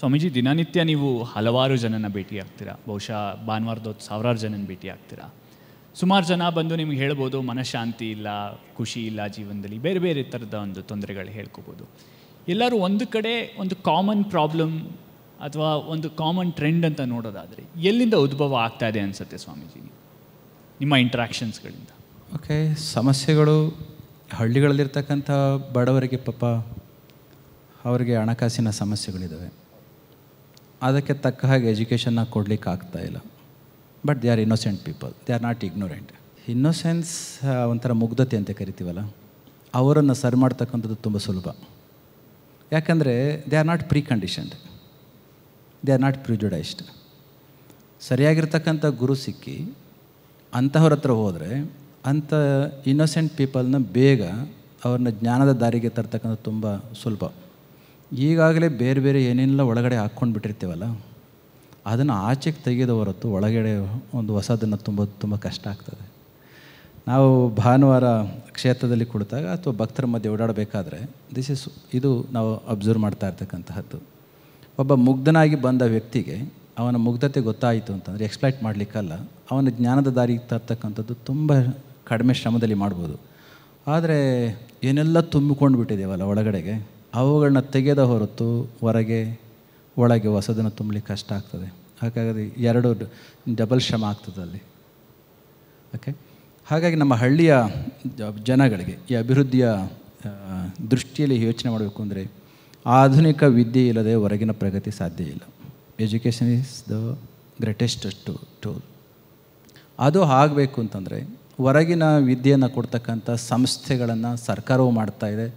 ಸ್ವಾಮೀಜಿ, ದಿನನಿತ್ಯ ನೀವು ಹಲವಾರು ಜನನ ಭೇಟಿ ಆಗ್ತೀರಾ ಬಹುಶಃ ಭಾನುವಾರದೊತ್ತು ಸಾವಿರಾರು ಜನನ ಭೇಟಿ ಆಗ್ತೀರಾ ಸುಮಾರು ಜನ ಬಂದು ನಿಮ್ಗೆ ಹೇಳ್ಬೋದು, ಮನಃಶಾಂತಿ ಇಲ್ಲ, ಖುಷಿ ಇಲ್ಲ ಜೀವನದಲ್ಲಿ, ಬೇರೆ ಬೇರೆ ಥರದ ಒಂದು ತೊಂದರೆಗಳು ಹೇಳ್ಕೋಬೋದು. ಎಲ್ಲರೂ ಒಂದು ಕಡೆ ಒಂದು ಕಾಮನ್ ಪ್ರಾಬ್ಲಮ್ ಅಥವಾ ಒಂದು ಕಾಮನ್ ಟ್ರೆಂಡ್ ಅಂತ ನೋಡೋದಾದರೆ, ಎಲ್ಲಿಂದ ಉದ್ಭವ ಆಗ್ತಾ ಇದೆ ಅನಿಸುತ್ತೆ ಸ್ವಾಮೀಜಿ ನಿಮ್ಮ ಇಂಟ್ರಾಕ್ಷನ್ಸ್ಗಳಿಂದ ಓಕೆ, ಸಮಸ್ಯೆಗಳು ಹಳ್ಳಿಗಳಲ್ಲಿರ್ತಕ್ಕಂಥ ಬಡವರಿಗೆ ಪಾಪ, ಅವರಿಗೆ ಹಣಕಾಸಿನ ಸಮಸ್ಯೆಗಳಿದ್ದಾವೆ ಅದಕ್ಕೆ ತಕ್ಕ ಹಾಗೆ ಎಜುಕೇಷನ್ನ ಕೊಡಲಿಕ್ಕೆ ಆಗ್ತಾ ಇಲ್ಲ. But they are innocent people they are not ignorant innocence ಒಂಥರ ಮುಗ್ಧತೆ ಅಂತ ಕರಿತೀವಲ್ಲ? ಅವರನ್ನು ಸರಿ ಮಾಡ್ತಕ್ಕಂಥದ್ದು ತುಂಬ ಸುಲಭ. ಯಾಕಂದರೆ they are not pre conditioned they are not prejudiced ಸರಿಯಾಗಿರ್ತಕ್ಕಂಥ ಗುರು ಸಿಕ್ಕಿ ಅಂಥವ್ರ ಹತ್ರ ಹೋದರೆ ಅಂಥ ಇನ್ನೋಸೆಂಟ್ ಪೀಪಲ್ನ ಬೇಗ ಅವ್ರನ್ನ ಜ್ಞಾನದ ದಾರಿಗೆ ತರ್ತಕ್ಕಂಥ ತುಂಬ ಸುಲಭ. ಈಗಾಗಲೇ ಬೇರೆ ಬೇರೆ ಏನೇನೆಲ್ಲ ಒಳಗಡೆ ಹಾಕ್ಕೊಂಡು ಬಿಟ್ಟಿರ್ತೀವಲ್ಲ, ಅದನ್ನು ಆಚೆಗೆ ತೆಗೆದ ಹೊರತು ಒಳಗಡೆ ಒಂದು ಹೊಸದನ್ನು ತುಂಬ ತುಂಬ ಕಷ್ಟ ಆಗ್ತದೆ. ನಾವು ಭಾನುವಾರ ಕ್ಷೇತ್ರದಲ್ಲಿ ಕುಳಿತಾಗ ಅಥವಾ ಭಕ್ತರ ಮಧ್ಯೆ ಓಡಾಡಬೇಕಾದ್ರೆ ದಿಸ್ ಇಸ್ ಇದು ನಾವು ಅಬ್ಸರ್ವ್ ಮಾಡ್ತಾ ಇರ್ತಕ್ಕಂತಹದ್ದು. ಒಬ್ಬ ಮುಗ್ಧನಾಗಿ ಬಂದ ವ್ಯಕ್ತಿಗೆ ಅವನ ಮುಗ್ಧತೆ ಗೊತ್ತಾಯಿತು ಅಂತಂದರೆ ಎಕ್ಸ್ಪ್ಲೈಟ್ ಮಾಡಲಿಕ್ಕಲ್ಲ, ಅವನ ಜ್ಞಾನದ ದಾರಿಗೆ ತರ್ತಕ್ಕಂಥದ್ದು ತುಂಬ ಕಡಿಮೆ ಶ್ರಮದಲ್ಲಿ ಮಾಡ್ಬೋದು. ಆದರೆ ಏನೆಲ್ಲ ತುಂಬಿಕೊಂಡು ಬಿಟ್ಟಿದ್ದೇವಲ್ಲ ಒಳಗಡೆಗೆ ಅವುಗಳನ್ನ ತೆಗೆದ ಹೊರತು ಹೊರಗೆ, ಒಳಗೆ ಹೊಸದನ್ನು ತುಂಬಲಿಕ್ಕೆ ಕಷ್ಟ ಆಗ್ತದೆ. ಹಾಗಾಗಿ ಎರಡು ಡಬಲ್ ಶ್ರಮ ಆಗ್ತದೆ ಅಲ್ಲಿ. ಓಕೆ ಹಾಗಾಗಿ ನಮ್ಮ ಹಳ್ಳಿಯ ಜನಗಳಿಗೆ, ಈ ಅಭಿವೃದ್ಧಿಯ ದೃಷ್ಟಿಯಲ್ಲಿ ಯೋಚನೆ ಮಾಡಬೇಕು ಅಂದರೆ ಆಧುನಿಕ ವಿದ್ಯೆ ಇಲ್ಲದೆ ಹೊರಗಿನ ಪ್ರಗತಿ ಸಾಧ್ಯ ಇಲ್ಲ. Education is the greatest to tool ಅದು ಆಗಬೇಕು ಅಂತಂದರೆ ಹೊರಗಿನ ವಿದ್ಯೆಯನ್ನು ಕೊಡ್ತಕ್ಕಂಥ ಸಂಸ್ಥೆಗಳನ್ನು ಸರ್ಕಾರವು ಇದೆ.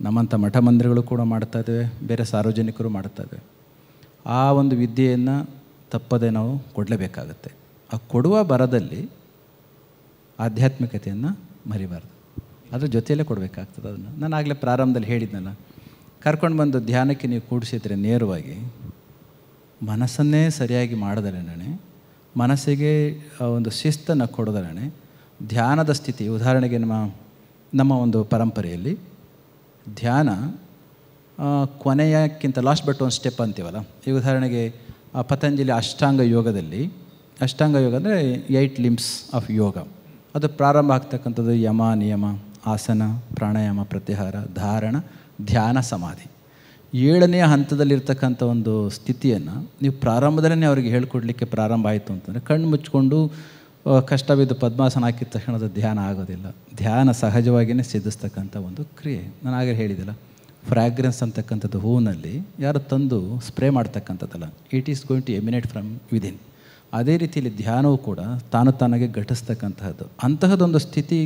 ನಮ್ಮಂಥ ಮಠ ಮಂದಿರಗಳು ಕೂಡ ಮಾಡ್ತಾ ಇದ್ದೇವೆ, ಬೇರೆ ಸಾರ್ವಜನಿಕರು ಮಾಡ್ತಾ ಇದ್ದೇವೆ. ಆ ಒಂದು ವಿದ್ಯೆಯನ್ನು ತಪ್ಪದೆ ನಾವು ಕೊಡಲೇಬೇಕಾಗತ್ತೆ. ಆ ಕೊಡುವ ಬರದಲ್ಲಿ ಆಧ್ಯಾತ್ಮಿಕತೆಯನ್ನು ಮರಿಬಾರ್ದು. ಅದ್ರ ಜೊತೆಯಲ್ಲೇ ಕೊಡಬೇಕಾಗ್ತದೆ ಅದನ್ನು. ನಾನು ಆಗಲೇ ಪ್ರಾರಂಭದಲ್ಲಿ ಹೇಳಿದ್ನಲ್ಲ, ಕರ್ಕೊಂಡು ಬಂದು ಧ್ಯಾನಕ್ಕೆ ನೀವು ಕೂಡಿಸಿದರೆ ನೇರವಾಗಿ ಮನಸ್ಸನ್ನೇ ಸರಿಯಾಗಿ ಮಾಡದಲೇನೆ ಮನಸ್ಸಿಗೆ ಒಂದು ಶಿಸ್ತನ್ನು ಕೊಡದಲೇನೆ ಧ್ಯಾನದ ಸ್ಥಿತಿ, ಉದಾಹರಣೆಗೆ ನಮ್ಮ ನಮ್ಮ ಒಂದು ಪರಂಪರೆಯಲ್ಲಿ ಧ್ಯಾನ ಕೊನೆಯಕ್ಕಿಂತ ಲಾಸ್ಟ್ ಬಟ್ ಒಂದು ಸ್ಟೆಪ್ ಅಂತೀವಲ್ಲ, ಈ ಉದಾಹರಣೆಗೆ ಪತಂಜಲಿ ಅಷ್ಟಾಂಗ ಯೋಗದಲ್ಲಿ, ಅಷ್ಟಾಂಗ ಯೋಗ ಅಂದರೆ ಏಯ್ಟ್ ಲಿಮ್ಸ್ ಆಫ್ ಯೋಗ ಅದು ಪ್ರಾರಂಭ ಆಗ್ತಕ್ಕಂಥದ್ದು ಯಮ, ನಿಯಮ, ಆಸನ, ಪ್ರಾಣಾಯಾಮ ಪ್ರತಿಹಾರ ಧಾರಣ, ಧ್ಯಾನ, ಸಮಾಧಿ. ಏಳನೆಯ ಹಂತದಲ್ಲಿರ್ತಕ್ಕಂಥ ಒಂದು ಸ್ಥಿತಿಯನ್ನು ನೀವು ಪ್ರಾರಂಭದಲ್ಲೇ ಅವರಿಗೆ ಹೇಳ್ಕೊಡ್ಲಿಕ್ಕೆ ಪ್ರಾರಂಭ ಆಯಿತು ಅಂತಂದರೆ ಕಣ್ಣು ಮುಚ್ಕೊಂಡು ಆ, ಕಷ್ಟ ಬಿದ್ದು ಪದ್ಮಾಸನ ಹಾಕಿದ ತಕ್ಷಣದ ಧ್ಯಾನ ಆಗೋದಿಲ್ಲ. ಧ್ಯಾನ ಸಹಜವಾಗಿಯೇ ಸಿದ್ಧಿಸ್ತಕ್ಕಂಥ ಒಂದು ಕ್ರಿಯೆ. ನಾನು ಆಗಲೇ ಹೇಳಿದಿಲ್ಲ. ಫ್ರ್ಯಾಗ್ರೆನ್ಸ್ ಅಂತಕ್ಕಂಥದ್ದು ಹೂವಿನಲ್ಲಿ ಯಾರು ತಂದು spray ಮಾಡ್ತಕ್ಕಂಥದ್ದಲ್ಲ. It is going to emanate from within ಅದೇ ರೀತಿಯಲ್ಲಿ ಧ್ಯಾನವೂ ಕೂಡ ತಾನು ತಾನಾಗೆ ಘಟಿಸ್ತಕ್ಕಂತಹದ್ದು. ಅಂತಹದ್ದೊಂದು ಸ್ಥಿತಿ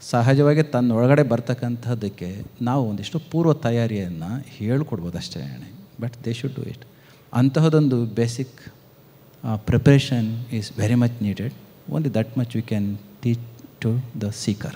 ಸಹಜವಾಗಿ ತನ್ನೊಳಗಡೆ ಬರ್ತಕ್ಕಂಥದ್ದಕ್ಕೆ ನಾವು ಒಂದಿಷ್ಟು ಪೂರ್ವ ತಯಾರಿಯನ್ನು ಹೇಳ್ಕೊಡ್ಬೋದು ಅಷ್ಟೇ but they should do it ಅಂತಹದೊಂದು basic preparation is very much needed Only that much we can teach to the seeker.